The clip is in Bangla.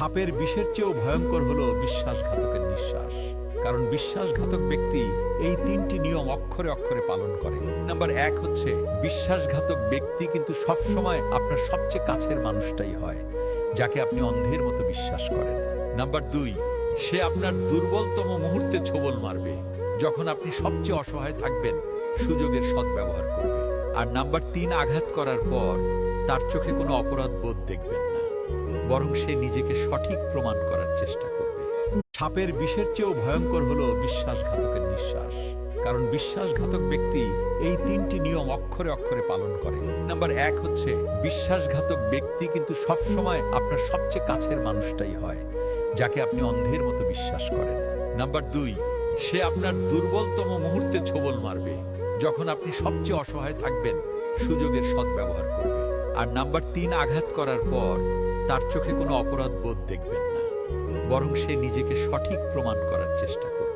সাপের বিষের চেয়েও ভয়ঙ্কর হলো বিশ্বাসঘাতকের নিঃশ্বাস। কারণ বিশ্বাসঘাতক ব্যক্তি এই তিনটি নিয়ম অক্ষরে অক্ষরে পালন করে। নাম্বার এক হচ্ছে, বিশ্বাসঘাতক ব্যক্তি কিন্তু সবসময় আপনার সবচেয়ে কাছের মানুষটাই হয়, যাকে আপনি অন্ধের মতো বিশ্বাস করেন। নাম্বার দুই, সে আপনার দুর্বলতম মুহূর্তে ছোবল মারবে, যখন আপনি সবচেয়ে অসহায় থাকবেন, সুযোগের সদ্ব্যবহার করবে। আর নাম্বার তিন, আঘাত করার পর তার চোখে কোনো অপরাধ বোধ দেখবেন না। বরং সে নিজেকে সঠিক প্রমাণ করার চেষ্টা করবে। সাপের বিষের চেয়েও ভয়ঙ্কর হলো বিশ্বাসঘাতকের নিঃশ্বাস। কারণ বিশ্বাসঘাতক ব্যক্তি এই তিনটি নিয়ম অক্ষরে অক্ষরে পালন করে। নাম্বার এক হচ্ছে, বিশ্বাসঘাতক ব্যক্তি কিন্তু সবসময় আপনার সবচেয়ে কাছের মানুষটাই হয়, যাকে আপনি অন্ধের মতো বিশ্বাস করেন। নাম্বার দুই, সে আপনার দুর্বলতম মুহূর্তে ছোবল মারবে, যখন আপনি সবচেয়ে অসহায় থাকবেন, সুযোগের সদ্ব্যবহার করবে। আর নাম্বার তিন, আঘাত করার পর তার চোখে কোনো অপরাধ বোধ দেখবেন না, বরং সে নিজেকে সঠিক প্রমাণ করার চেষ্টা করবে।